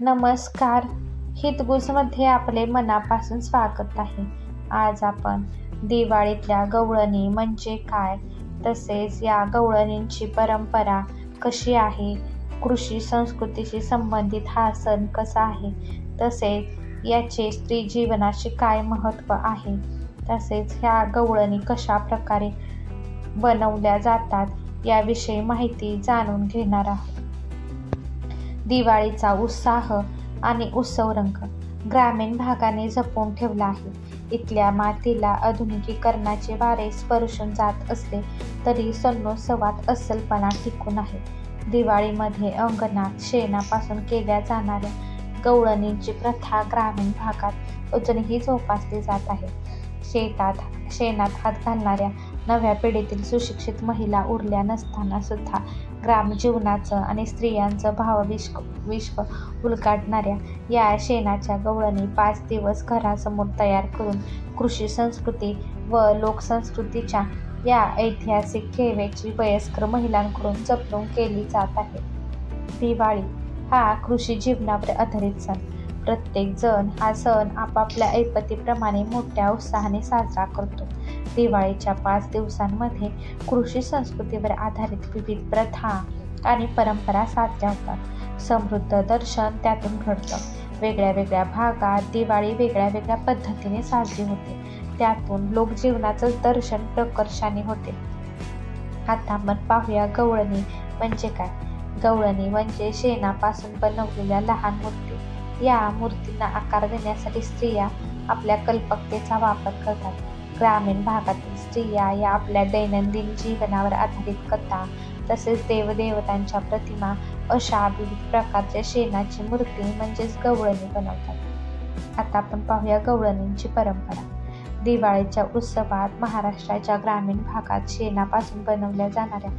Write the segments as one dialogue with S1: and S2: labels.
S1: नमस्कार. हितगुजमध्ये आपले मनापासून स्वागत आहे. आज आपण दिवाळीतल्या गवळणी म्हणजे काय? तसेच या गवळणींची परंपरा कशी आहे? कृषी संस्कृतीशी संबंधित हा सण कसा आहे? तसेच याचे स्त्री जीवनाशी काय महत्त्व आहे? तसेच ह्या गवळणी कशा प्रकारे बनवल्या जातात याविषयी माहिती जाणून घेणार आहोत. दिवाळीचा उत्साह आणि उत्सव रंग ग्रामीण भागाने जपून ठेवला आहे. इथल्या मातीला आधुनिकीकरणाचे वारे स्पर्शून जात असले तरी सणोत्सवात अस्सलपणा टिकून आहे. दिवाळीमध्ये अंगणात शेणापासून केल्या जाणाऱ्या गवळणींची प्रथा ग्रामीण भागात अजूनही जोपासली जात आहे. शेतात शेणात हात घालणाऱ्या नव्या पिढीतील सुशिक्षित महिला उरल्या नसताना सुद्धा ग्रामजीवनाचं आणि स्त्रियांचं भावविश्व विश्व उलगाडणाऱ्या या शेणाच्या गवळणी पाच दिवस घरासमोर तयार करून कृषी संस्कृती व लोकसंस्कृतीच्या या ऐतिहासिक ठेवेची वयस्कर महिलांकडून जपणूक केली जात आहे. दिवाळी हा कृषी जीवनावर आधारित सण. प्रत्येक जण हा सण आपापल्या ऐपतीप्रमाणे मोठ्या उत्साहाने साजरा करतो. दिवाळीच्या पाच दिवसांमध्ये कृषी संस्कृतीवर आधारित विविध प्रथा आणि परंपरा साजऱ्या होतात. समृद्ध दर्शन त्यातून घडतं. वेगळ्या वेगळ्या भागात दिवाळी वेगळ्या वेगळ्या पद्धतीने साजरी होते. त्यातून लोकजीवनाचं दर्शन प्रकर्षाने होते. आता आपण पाहूया गवळणी म्हणजे काय? गवळणी म्हणजे शेणापासून बनवलेल्या लहान मूर्ती. या मूर्तींना आकार देण्यासाठी स्त्रिया आपल्या कल्पकतेचा वापर करतात. ग्रामीण भागातील स्त्रिया या आपल्या दैनंदिन जीवनावर आधारित कथा तसेच देवदेवतांच्या प्रतिमा अशा विविध प्रकारच्या शेणाची मूर्ती म्हणजेच गवळणी बनवतात. आता आपण पाहूया गवळणींची परंपरा. दिवाळीच्या उत्सवात महाराष्ट्राच्या ग्रामीण भागात शेणापासून बनवल्या जाणाऱ्या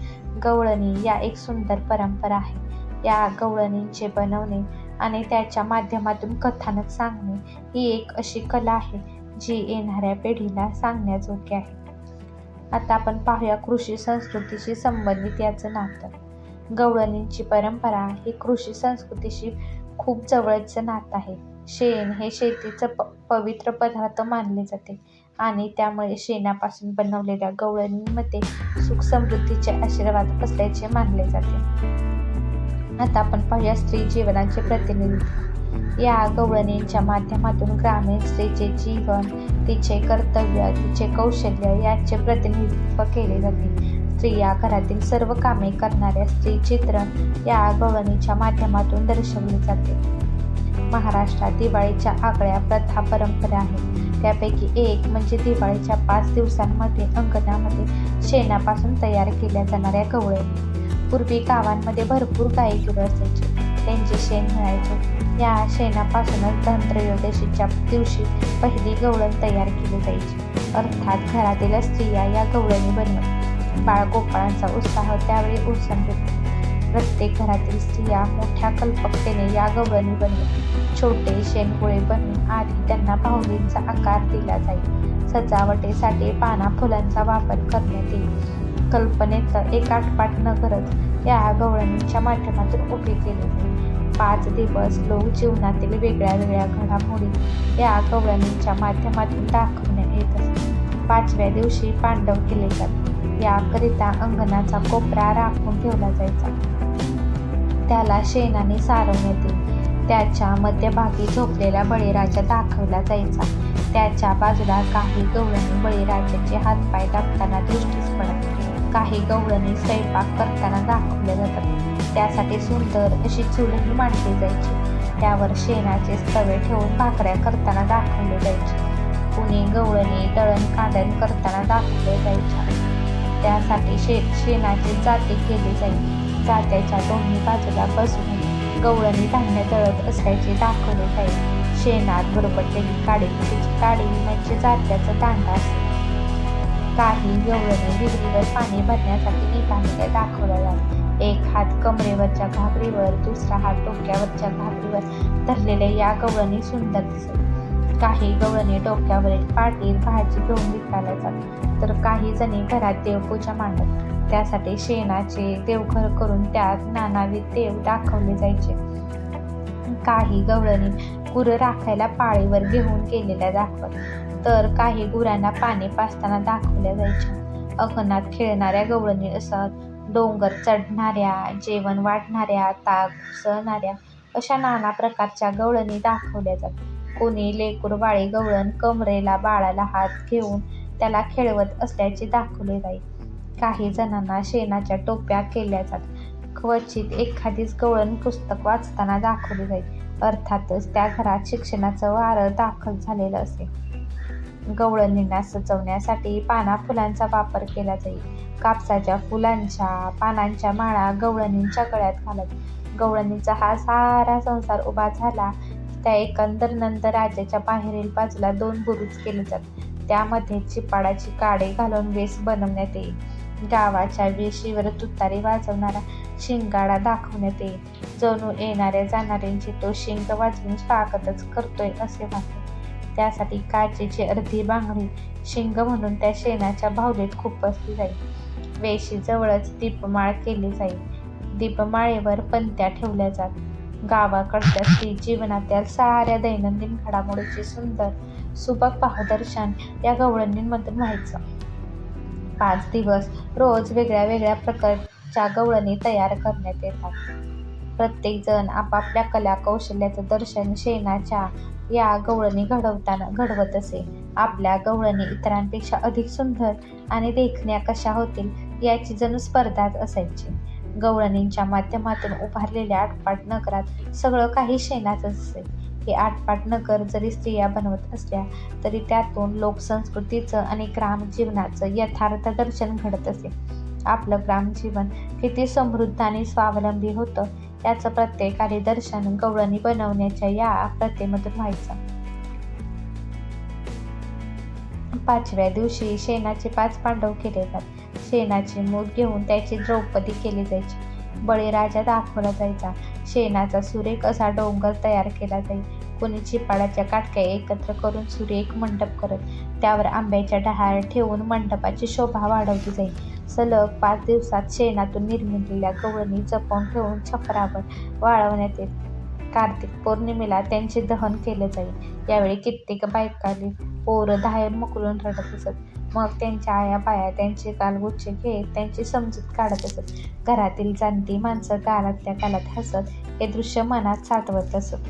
S1: गवळणी या एक सुंदर परंपरा आहे. या गवळणींचे बनवणे आणि त्याच्या माध्यमातून कथानक सांगणे ही एक अशी कला आहे. जी येणाऱ्या पिढीला सांगण्याजोगी आहे. आता आपण पाहूया कृषी संस्कृतीशी संबंधित याचं नातं. गवळणींची परंपरा ही कृषी संस्कृतीशी खूप जवळचं नातं आहे. शेण हे शेतीचं प पवित्र पदार्थ मानले जाते आणि त्यामुळे शेणापासून बनवलेल्या गवळणींमध्ये सुख समृद्धीचे आशीर्वाद असल्याचे मानले जाते. आता आपण पाहूया स्त्री जीवनाचे प्रतिनिधित्व. या गवळणींच्या माध्यमातून ग्रामीण स्त्रीचे जीवन तिचे कर्तव्य तिचे कौशल्य याचे प्रतिनिधित्व केले जाते. स्त्रिया घरातील सर्व कामे करणाऱ्या स्त्री चित्र या गवळणीच्या माध्यमातून दर्शवले जाते. महाराष्ट्रात दिवाळीच्या आगळ्या प्रथा परंपरा आहेत. त्यापैकी एक म्हणजे दिवाळीच्या पाच दिवसांमध्ये अंगणामध्ये शेणापासून तयार केल्या जाणाऱ्या गवळणी. पूर्वी गावांमध्ये भरपूर गायी गुरं असायची. त्यांचे शेण मिळायचे. या शेणापासूनच धनत्रयोदशीच्या दिवशी पहिली गवळण तयार केली जायची. अर्थात घरातील स्त्रिया या गवळणी बनवत बाळगोपाळांचा उत्साह त्यावेळी ओसंडत प्रत्येक घरातील स्त्रिया मोठ्या कल्पकतेने या गवळणी बनवत छोटे शेणगोळे बनवून आधी त्यांना पाहुलींचा आकार दिला जाईल. सजावटीसाठी पाना फुलांचा वापर करण्यात येईल. कल्पनेचं एक आठपाठ न करत या गवळणीच्या माध्यमातून उभे केली जाईल पाच दिवस लोक जीवनातील वेगळ्या वेगळ्या घडामोडी या गवळणींच्या माध्यमातून दाखवण्यात येत असते. पाचव्या दिवशी पांडव केले जात याकरिता अंगणाचा कोपरा राखून ठेवला जायचा. त्याला शेणाने सारवण्यात येईल त्याच्या मध्यभागी झोपलेला बळीराजा दाखवला जायचा. त्याच्या बाजूला काही गवळणी बळीराजाचे हातपाय दाबताना दृष्टीस पडत. काही गवळणी स्वयंपाक करताना दाखवल्या जातात. त्यासाठी सुंदर अशी चूलही मांडली जायची. त्यावर शेणाचे स्तवे ठेवून भाकऱ्या करताना दाखवले जायचे. कुणी गवळणी दळण कांदण करताना दाखवले जायच्या त्यासाठी शे शेणाचे जाते केले जाईल जात्याच्या दोन्ही बाजूला बसून गवळणी धान्य दळत असल्याचे दाखवले जाईल शेणात बरोबरलेली काडी तिची काडी म्हणजे जात्याचा दांडा असेल काही गवळणी विहिरीवर पाणी भरण्यासाठी निघालेल्या दाखवल्या जाते एक हात कमरेवरच्या घागरीवर दुसरा हात डोक्यावरच्या घागरीवर धरलेल्या या गवळणी सुंदर दिसत. काही गवळणी डोक्यावरील पाटील भाजी घेऊन विकायला जातात. तर काही जणी घरात देवपूजा मांडत. त्यासाठी शेणाचे देवघर करून त्यात नानाविध देव दाखवले जायचे. काही गवळणी गुरं राखायला पाळीवर घेऊन गेलेल्या दाखवत. तर काही गुरांना पाणी पाजताना दाखवल्या जायच्या. अंगणात खेळणाऱ्या गवळणी असत डोंगर चढणाऱ्या जेवण वाढणाऱ्या ताक उसळणाऱ्या अशा नाना प्रकारच्या गवळणी दाखवल्या जात कोणी लेकूर बाळी गवळण कमरेला बाळाला हात घेऊन त्याला खेळवत असल्याचे दाखवले जाई. काही जणांना शेणाच्या टोप्या केल्या जात. क्वचित एखादीच गवळण पुस्तक वाचताना दाखवली जाईल अर्थातच त्या घरात शिक्षणाचं वारं दाखल झालेलं असे. गवळणींना सजवण्यासाठी पाना फुलांचा वापर केला जाईल कापसाच्या फुलांच्या पानांच्या माळा गवळणींच्या गळ्यात घालत. गवळणीचा हा सारा संसार उभा झाला त्या एकंदर नंतर राजाच्या बाहेरील बाजूला दोन बुरुज केले जात. त्यामध्ये चिपाडाची काडे घालून वेस बनवण्यात येईल. गावाच्या वेशीवर तुतारी वाजवणारा शिंगाडा दाखवण्यात येईल. जणू येणाऱ्या जाणाऱ्यांची तो शिंग वाजवून स्वागतच करतोय असे वाटते. त्यासाठी काचेची अर्धी बांगडी शिंग म्हणून त्या शेणाच्या भावलीत खुपसली जाईल. वेशीजवळच दीपमाळ केली जाईल दीपमाळेवर पंत्या ठेवल्या जात. गावाकडच्या स्त्री जीवनातील साऱ्या दैनंदिन घडामोडीचे सुंदर सुबक पाहदर्शन या गवळणींमधून व्हायचं. पाच दिवस रोज वेगळ्या वेगळ्या प्रकारच्या गवळणी तयार करण्यात येतात. प्रत्येकजण आपापल्या कला कौशल्याचं दर्शन शेणाच्या या गवळणी घडवताना घडवत असे. आपल्या गवळणी इतरांपेक्षा अधिक सुंदर आणि देखण्या कशा होतील याची जणू स्पर्धाच असायची. गवळणींच्या माध्यमातून उभारलेल्या आटपाट नगरात सगळं काही शेणाच असे. हे आटपाट नगर जरी स्त्रिया बनवत असल्या तरी त्यातून लोकसंस्कृतीचं आणि ग्रामजीवनाचं यथार्थ दर्शन घडत असे. आपलं ग्रामजीवन किती समृद्ध आणि स्वावलंबी होतं याचं प्रत्येकाने दर्शन गवळणी बनवण्याच्या या प्रथेमधून व्हायचं. पाचव्या दिवशी शेणाचे पाच पांडव केले जात. शेणाची मूठ घेऊन त्याची द्रौपदी केली जायची. बळीराजा दाखवला जायचा. शेणाचा सुरेख असा डोंगर तयार केला जाई. कोणी चिपाडाच्या काटक्या एकत्र करून सुरेख मंडप करत त्यावर आंब्याच्या डहाळ ठेवून मंडपाची शोभा वाढवली जाईल सलग पाच दिवसात शेणातून निर्मिलेल्या गवळणी जपून ठेवून छपरावर वाळवण्यात येत. कार्तिक पौर्णिमेला त्यांचे दहन केले जाईल. यावेळी कित्येक बायकाली पोरं धायर मुकळून रडत असत. मग त्यांच्या आया बाया त्यांचे गुच्छे घेत त्यांची समजूत काढत असत. घरातील जाणती माणसं गालातल्या गालात हसत हे दृश्य मनात साठवत असत.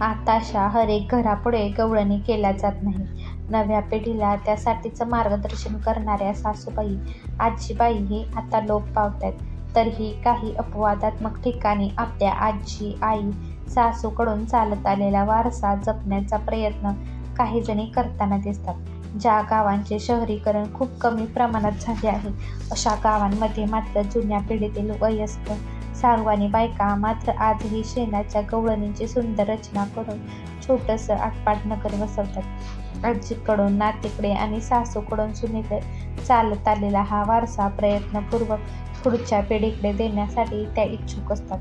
S1: आताशा हरेक घरापुढे गवळणी केल्या जात नाही. नव्या पिढीला त्यासाठीचं मार्गदर्शन करणाऱ्या सासूबाई आजीबाई हे आता लोप पावत आहेत तरीही काही अपवादात्मक ठिकाणी आपल्या आजी आई सासूकडून चालत आलेला वारसा जपण्याचा प्रयत्न काही जणी करताना दिसतात. ज्या गावांचे शहरीकरण खूप कमी प्रमाणात झाले आहे अशा गावांमध्ये मात्र जुन्या पिढीतील वयस्क सारवानी बायका मात्र आजही शेणाच्या गवळणीची सुंदर रचना करून छोटंसं आटपाट नगर बसवतात आजीकडून नातीकडे आणि सासूकडून सुनीकडे चालत आलेला हा वारसा प्रयत्नपूर्वक पुढच्या पिढीकडे देण्यासाठी त्या इच्छुक असतात.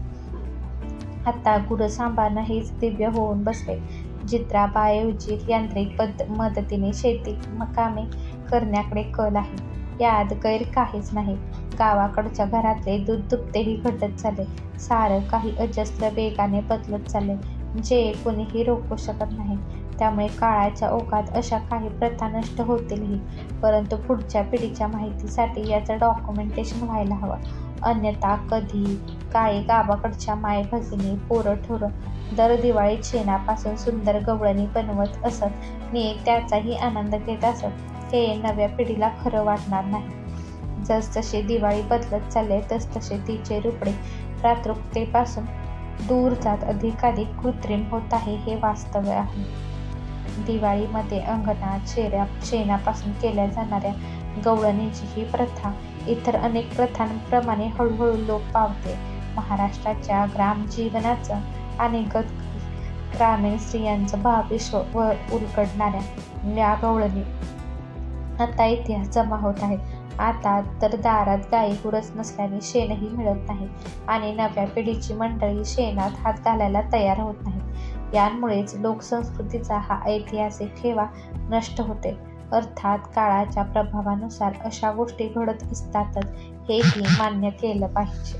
S1: आता गुरं सांभाळणं हेच दिव्य होऊन बसले. जित्राबाऐवजी यांत्रिक पद मदतीने शेती कामे करण्याकडे कल आहे. यात गैर काहीच नाही. गावाकडच्या घरातले दूध दुभतेही घटत चालले. सारं काही अजस्त्र वेगाने बदलत चालले. जे कोणीही रोखू शकत नाही. त्यामुळे काळाच्या ओघात अशा काही प्रथा नष्ट होतीलही. परंतु पुढच्या पिढीच्या माहितीसाठी याचं डॉक्युमेंटेशन व्हायला हवं. अन्यथा कधी काळी गावाकडच्या माय भगिनी पोरं ठोरं दर दिवाळीत शेणापासून सुंदर गवळणी बनवत असत. मी त्याचाही आनंद घेत असत. हे नव्या पिढीला खरं वाटणार नाही. जसजशी दिवाळी बदलत चालले तसतसे तिचे रुपडे प्रातृकतेपासून दूर जात अधिकाधिक कृत्रिम होत आहे हे वास्तव आहे. दिवाळीमध्ये अंगणात शेऱ्या शेणापासून केल्या जाणाऱ्या गवळणीची ही प्रथा इतर अनेक प्रथांप्रमाणे हळूहळू लोप पावते. महाराष्ट्राच्या ग्रामजीवनाचं आणि गत ग्रामीण स्त्रियांचं भाविश्व व उलगडणाऱ्या या गवळणी. आता इतिहास जमा होत आहेत आता तर दारात गाई गुरस नसल्याने शेणही मिळत नाही आणि नव्या पिढीची मंडळी शेणात हात घालायला तयार होत नाही. यांमुळेच लोकसंस्कृतीचा हा ऐतिहासिक ठेवा नष्ट होते. अर्थात काळाच्या प्रभावानुसार अशा गोष्टी घडत असतातच हेही मान्य केलं पाहिजे.